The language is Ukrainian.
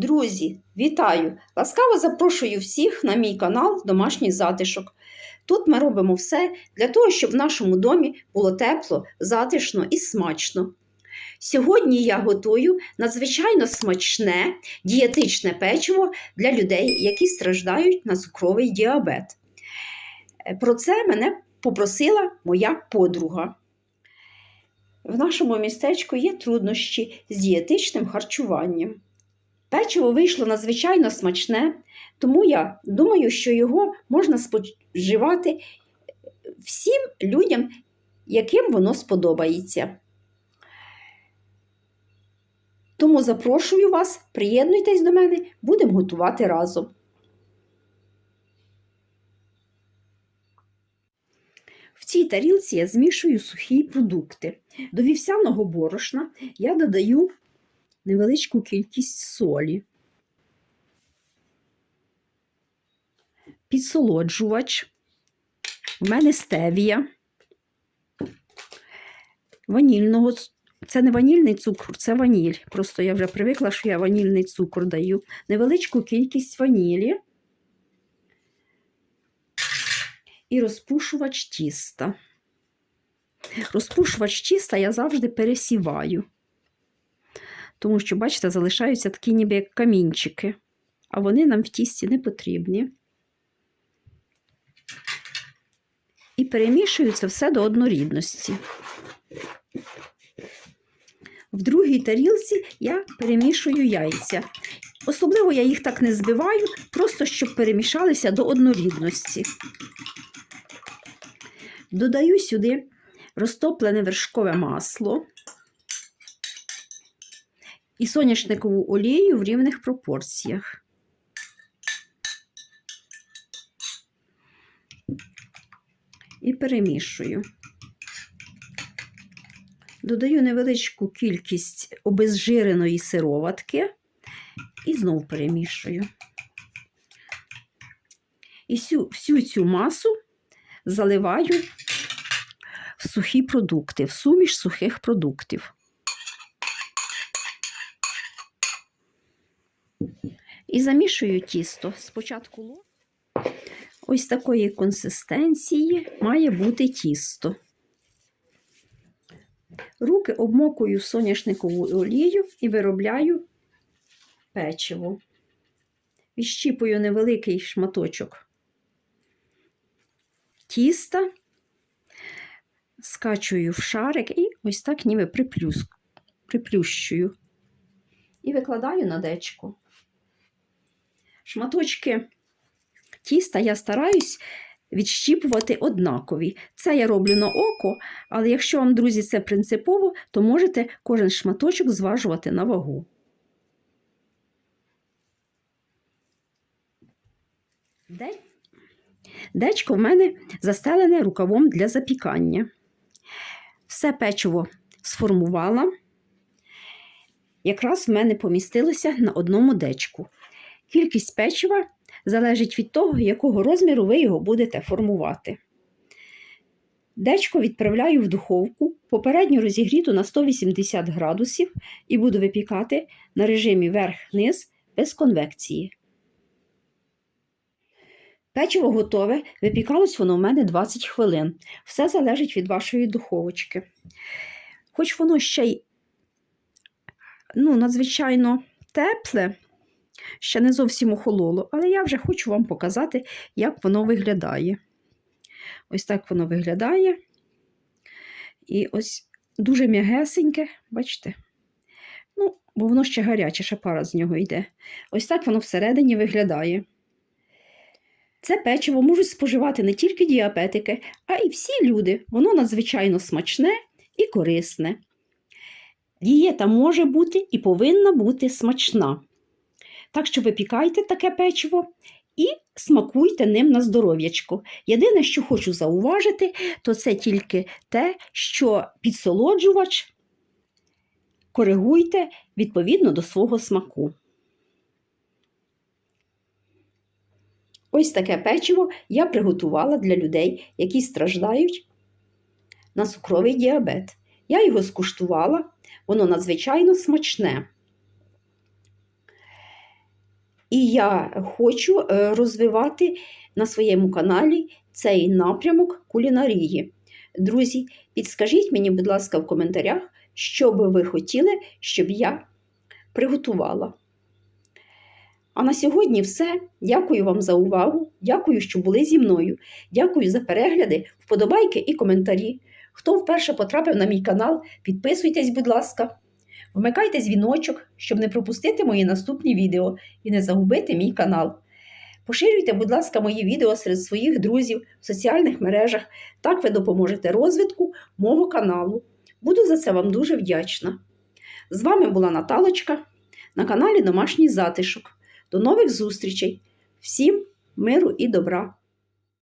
Друзі, вітаю! Ласкаво запрошую всіх на мій канал Домашній затишок. Тут ми робимо все для того, щоб в нашому домі було тепло, затишно і смачно. Сьогодні я готую надзвичайно смачне дієтичне печиво для людей, які страждають на цукровий діабет. Е, Про це мене попросила моя подруга. В нашому містечку є труднощі з дієтичним харчуванням. Печиво вийшло надзвичайно смачне, тому я думаю, що його можна споживати всім людям, яким воно сподобається. Тому запрошую вас, приєднуйтесь до мене, будемо готувати разом. В цій тарілці я змішую сухі продукти. До вівсяного борошна я додаю невеличку кількість солі, підсолоджувач, в мене стевія, ванільного. Це не ванільний цукор, це ваніль. Просто я вже привикла, що я ванільний цукор даю. Невеличку кількість ванілі і розпушувач тіста. Розпушувач тіста я завжди пересіваю тому що, бачите, залишаються такі ніби як камінчики, а вони нам в тісті не потрібні. І перемішую це все до однорідності. В другій тарілці я перемішую яйця. Особливо я їх так не збиваю, просто щоб перемішалися до однорідності. Додаю сюди розтоплене вершкове масло і соняшникову олію в рівних пропорціях. І перемішую. Додаю невеличку кількість обезжиреної сироватки і знову перемішую. І всю, всю цю масу заливаю в сухі продукти, в суміш сухих продуктів. І замішую тісто. Спочатку. Ось такої консистенції має бути тісто. Руки обмокую в соняшникову олію і виробляю печиво. Відщіпую невеликий шматочок тіста, скачую в шарик і ось так ніби приплющую. І викладаю на дечко. Шматочки тіста я стараюсь відщіпувати однакові. Це я роблю на око, але якщо вам, друзі, це принципово, то можете кожен шматочок зважувати на вагу. Дечко в мене застелене рукавом для запікання. Все печиво сформувала. Якраз в мене помістилося на одному дечку. Кількість печива залежить від того, якого розміру ви його будете формувати. Дечко відправляю в духовку, попередньо розігріту на 180 градусів і буду випікати на режимі верх-низ без конвекції. Печиво готове, випікалось воно в мене 20 хвилин. Все залежить від вашої духовочки. Хоч воно ще й ну, надзвичайно тепле, ще не зовсім охололо, але я вже хочу вам показати, як воно виглядає. Ось так воно виглядає. І ось дуже м'ягесеньке, бачите? Ну, бо воно ще гаряче, ще пара з нього йде. Ось так воно всередині виглядає. Це печиво можуть споживати не тільки діабетики, а й всі люди. Воно надзвичайно смачне і корисне. Дієта може бути і повинна бути смачна. Так що випікайте таке печиво і смакуйте ним на здоров'ячко. Єдине, що хочу зауважити, то це тільки те, що підсолоджувач коригуйте відповідно до свого смаку. Ось таке печиво я приготувала для людей, які страждають на цукровий діабет. Я його скуштувала, воно надзвичайно смачне. І я хочу е, розвивати на своєму каналі цей напрямок кулінарії. Друзі, підскажіть мені, будь ласка, в коментарях, що би ви хотіли, щоб я приготувала. А на сьогодні все. Дякую вам за увагу. Дякую, що були зі мною. Дякую за перегляди, вподобайки і коментарі. Хто вперше потрапив на мій канал, підписуйтесь, будь ласка. Вмикайте дзвіночок, щоб не пропустити мої наступні відео і не загубити мій канал. Поширюйте, будь ласка, мої відео серед своїх друзів в соціальних мережах. Так ви допоможете розвитку мого каналу. Буду за це вам дуже вдячна. З вами була Наталочка на каналі Домашній затишок. До нових зустрічей! Всім миру і добра!